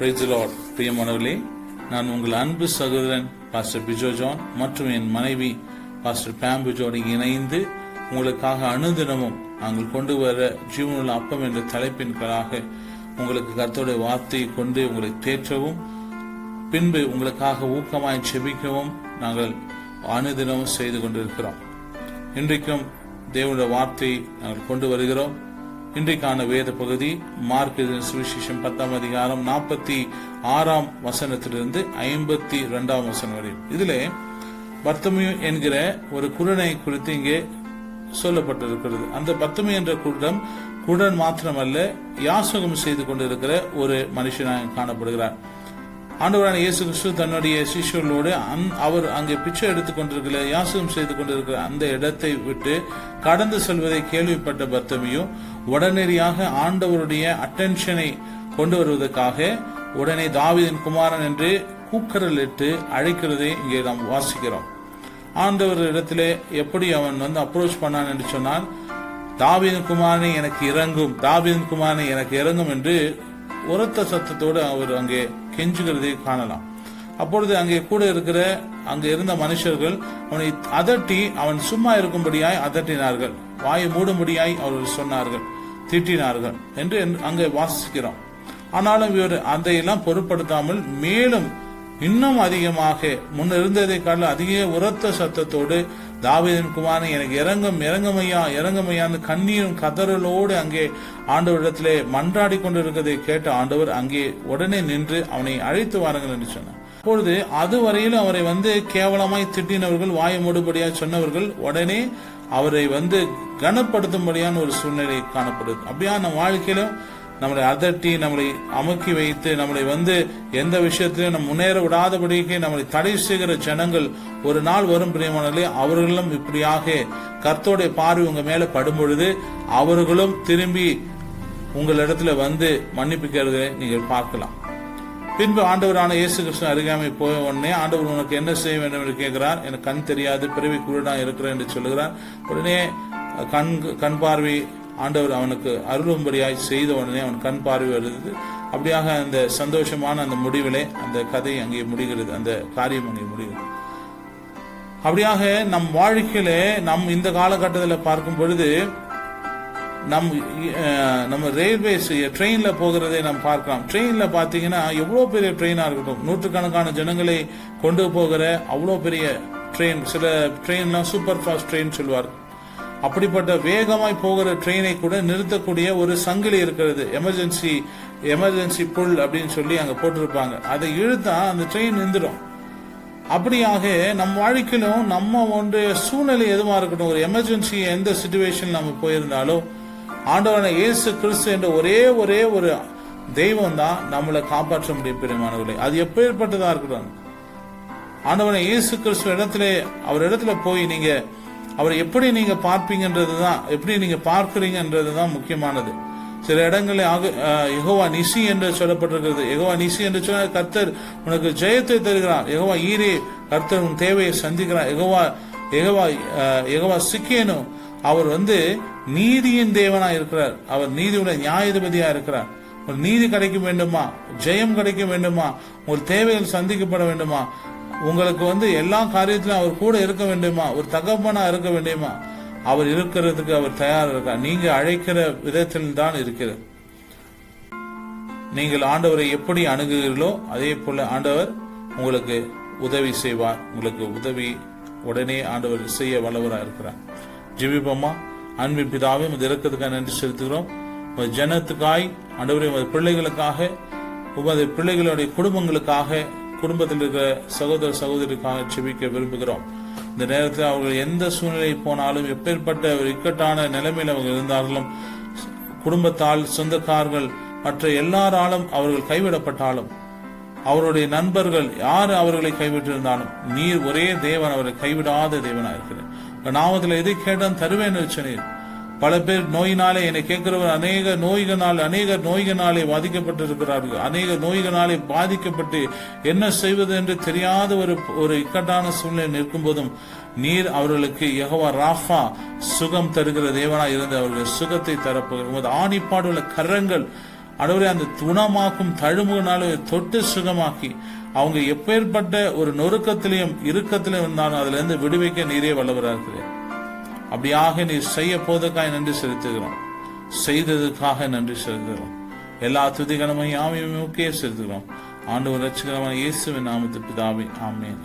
Price Lord பிரியமானவர்களே நான் உங்கள் அன்பு சகோதரன் பாஸ்டர் பிஜோ ஜான் மற்றும் என் மனைவி பாஸ்டர் பேம் பிஜோடு இணைந்து உங்களுக்காக அனுதினமும் நாங்கள் கொண்டு வர ஜீவனுள்ள அப்பம் என்ற தலைப்பின்களாக உங்களுக்கு கர்த்தருடைய வார்த்தையை கொண்டு உங்களை தேற்றவும் பின்பு உங்களுக்காக ஊக்கமாய் செபிக்கவும் நாங்கள் அனுதினமும் செய்து கொண்டிருக்கிறோம். இன்றைக்கும் தேவனுடைய வார்த்தையை நாங்கள் கொண்டு வருகிறோம். இன்றைக்கான வேத பகுதி மார்க் சுவிசேஷம் பத்தாம் அதிகாரம் நாற்பத்தி ஆறாம் வசனத்திலிருந்து ஐம்பத்தி இரண்டாம் வசனம் வரை. இதிலே பர்த்தமியு என்கிற ஒரு குரனை குறித்து இங்கே சொல்லப்பட்டிருக்கிறது. அந்த பர்த்தமி என்ற குருடன் குடன் மாத்திரமல்ல யாசகம் செய்து கொண்டிருக்கிற ஒரு மனுஷனாக காணப்படுகிறார். ஆண்டவரான இயேசு கிறிஸ்து தன்னுடைய சிஷ்யர்களோடு அந்- அவர் அங்கே பிச்சை எடுத்துக் கொண்டிருக்கிற யாசகம் செய்து கொண்டிருக்கிற அந்த இடத்தை விட்டு கடந்து செல்வதை கேள்விப்பட்ட பர்த்தமியும் உடனடியாக ஆண்டவருடைய அட்டென்ஷனை கொண்டு வருவதற்காக உடனே தாவிதின் குமாரன் என்று கூக்கரலிட்டு அழைக்கிறதை இங்கே நாம் வாசிக்கிறோம். ஆண்டவர் இடத்துல எப்படி அவன் வந்து அப்ரோச் பண்ணான் என்று சொன்னால் தாவிதன் குமாரனை எனக்கு இறங்கும் தாவிதன் குமாரனை எனக்கு இறங்கும் என்று உரத்த சத்தத்தோடு அவர் அங்கே கெஞ்சுகிறதை காணலாம். அப்பொழுது அங்கே கூட இருக்கிற அங்கே இருந்த மனுஷர்கள் அவனை அதட்டி அவன் சும்மா இருக்கும்படியாய் அதட்டினார்கள். வாயை மூடும்படியாய் அவர்கள் சொன்னார்கள். திட்டினார்கள் என்று அங்கே வாசிக்கிறோம். ஆனாலும் இவர் அதையெல்லாம் பொருட்படுத்தாமல் மேலும் இன்னும் அதிகமாக முன்னிருந்ததை காட்டில் அதிக உரத்த சத்தத்தோடு தாவீதின் குமாரன் எனக்கு இறங்கும் இறங்கமையா இறங்கமையான்னு கண்ணீரும் கதறலோடு அங்கே ஆண்டவரிடத்திலே மன்றாடி கொண்டிருக்கிறதை கேட்ட ஆண்டவர் அங்கே உடனே நின்று அவனை அழைத்து வாருங்கள் என்று சொன்னார். அப்பொழுது அதுவரையிலும் அவரை வந்து கேவலமாய் திட்டினவர்கள் வாய மூடுபடியாய் சொன்னவர்கள் உடனே அவரை வந்து கனப்படுத்தும்படியான ஒரு சூழ்நிலை காணப்படுது. அப்படியா நம்ம வாழ்க்கையிலும் நம்மளை அதட்டி நம்மளை அமுக்கி வைத்து நம்மளை வந்து எந்த விஷயத்திலையும் நம்ம முன்னேற விடாதபடிக்கு நம்மளை தடை செய்கிற ஜனங்கள் ஒரு நாள் வரும் பிரியமானே அவர்களும் இப்படியாக கர்த்தோடைய பார்வை உங்க மேல படும்பொழுது அவர்களும் திரும்பி உங்களிடத்துல வந்து மன்னிப்புக்கிறதை நீங்கள் பார்க்கலாம். பின்பு ஆண்டவரான இயேசு கிருஷ்ணன் அருகாமை போய உடனே ஆண்டவர் உனக்கு என்ன செய்ய வேண்டும் என்று கேட்கிறார்? எனக்கு கண் தெரியாது பிறவி குருடா இருக்கிறேன் என்று சொல்லுகிறார். உடனே கண் கண் பார்வை ஆண்டவர் அவனுக்கு அருளும்படியாய் செய்த உடனே அவன் கண் பார்வை வருது அப்படியாக அந்த சந்தோஷமான அந்த முடிவிலே அந்த கதை அங்கே முடிகிறது. அந்த காரியம் அங்கே முடிகிறது. அப்படியாக நம் வாழ்க்கையில நம் இந்த காலகட்டத்தில் பார்க்கும் பொழுது நம் நம்ம ரயில்வேஸ் ட்ரெயின்ல போகிறதை நாம் பார்க்கலாம். ட்ரெயின்ல பார்த்தீங்கன்னா எவ்வளோ பெரிய ட்ரெயினாக இருக்கட்டும். நூற்றுக்கணக்கான ஜனங்களை கொண்டு போகிற அவ்வளோ பெரிய ட்ரெயின் சில ட்ரெயின்லாம் சூப்பர் ஃபாஸ்ட் ட்ரெயின் சொல்வார்கள். அப்படிப்பட்ட வேகமாய் போகிற ட்ரெயினை கூட நிறுத்தக்கூடிய ஒரு சங்கிலி இருக்கிறது. எமர்ஜென்சி எமர்ஜென்சி புல் அப்படின்னு சொல்லி அங்கே போட்டிருப்பாங்க. அதை இழுத்தா அந்த ட்ரெயின் நின்றுடும். அப்படியாக நம் வாழ்க்கையிலும் நம்ம ஒன்று சூழ்நிலை எதுவாக இருக்கட்டும் ஒரு எமர்ஜென்சி எந்த சுச்சுவேஷன் நம்ம போயிருந்தாலும் ஆண்டவரான இயேசு கிறிஸ்து என்ற ஒரே ஒரே ஒரு தெய்வம் தான் நம்மளை காப்பாற்ற முடியும் பெருமானவர்களை அது எப்பேற்பட்டதாக இருக்கட்டும். ஆண்டவனை இயேசு கிறிஸ்து இடத்துல அவர் இடத்துல போய் நீங்கள் அவரை எப்படி நீங்க பார்ப்பீங்கன்றது தான் எப்படி நீங்க பார்க்கிறீங்கன்றது தான் முக்கியமானது. சில இடங்களில் ஆக எகோவா நிசி என்று சொல்லப்பட்டிருக்கிறது. எகோவா நிசி என்று சொன்னால் கர்த்தர் உனக்கு ஜெயத்தை தருகிறார். எகோவா ஈரே கர்த்தர் உன் தேவையை சந்திக்கிறார். எகோவா எகவா எகவா சிக்கேனும் அவர் வந்து நீதியின் தேவனா இருக்கிறார். அவர் நீதியுடைய நியாயாதிபதியா இருக்கிறார். ஒரு நீதி கிடைக்க வேண்டுமா? ஜெயம் கிடைக்க வேண்டுமா? ஒரு தேவைகள் சந்திக்கப்பட வேண்டுமா? உங்களுக்கு வந்து எல்லா காரியத்திலும் அவர் கூட இருக்க வேண்டுமா? ஒரு தகப்பனா இருக்க வேண்டுமா? அவர் இருக்கிறதுக்கு அவர் தயார் இருக்கார் நீங்க அழைக்கிற விதத்தில் தான் இருக்கிறது. நீங்கள் ஆண்டவரை எப்படி அணுகுகிறீர்களோ அதே போல ஆண்டவர் உங்களுக்கு உதவி செய்வார். உங்களுக்கு உதவி உடனே ஆண்டவர் செய்ய வல்லவராக இருக்கிறார். ஜிவிபம்மா அன்பின் பிதாவே உமது இறக்கத்துக்காக நன்றி செலுத்துகிறோம். உமது ஜனத்துக்காய் ஆண்டவரே உமது பிள்ளைகளுக்காக உமது பிள்ளைகளுடைய குடும்பங்களுக்காக குடும்பத்தில் இருக்கிற சகோதர சகோதரிக்காக செபிக்க விரும்புகிறோம். இந்த நேரத்தில் அவர்கள் எந்த சூழ்நிலை போனாலும் எப்பேற்பட்ட ஒரு இக்கட்டான நிலைமையில் அவங்க இருந்தார்களும் குடும்பத்தால் சொந்தக்காரர்கள் மற்ற எல்லாராலும் அவர்கள் கைவிடப்பட்டாலும் அவருடைய நண்பர்கள் யார் அவர்களை கைவிட்டிருந்தாலும் நீர் ஒரே தேவன் அவரை கைவிடாத தேவனா இருக்கிறேன் நாமத்தில் எதை கேட்டால் தருவேன் சொன்னீர். பல பேர் நோயினாலே என்னை கேட்கிறவர் அநேக நோய்களால் அநேக நோய்களாலே பாதிக்கப்பட்டிருக்கிறார்கள். அநேக நோய்களாலே பாதிக்கப்பட்டு என்ன செய்வது என்று தெரியாத ஒரு ஒரு இக்கட்டான சூழ்நிலை நிற்கும் போதும் நீர் அவர்களுக்கு எகவா ராஃபா சுகம் தருகிற தேவனா இருந்து அவர்கள் சுகத்தை தரப்போகிற உமது ஆணிப்பாடுள்ள கரங்கள் அடவரை அந்த துணமாக்கும் தழும்புனால தொட்டு சுகமாக்கி அவங்க எப்பேற்பட்ட ஒரு நொறுக்கத்திலையும் இறுக்கத்திலையும் இருந்தாலும் அதுல இருந்து விடுவிக்க நீரே வல்லவராக இருக்கிறேன் அப்படியாக நீ செய்ய போதற்காக நன்றி செலுத்துகிறோம். செய்ததுக்காக நன்றி செலுத்துகிறோம். எல்லா துதிகரமையும் யாவையும் முக்கிய செலுத்துகிறோம். ஆண்டு ரட்சகரமான இயேசுவின் நாமத்து பிதாவே ஆமேன்.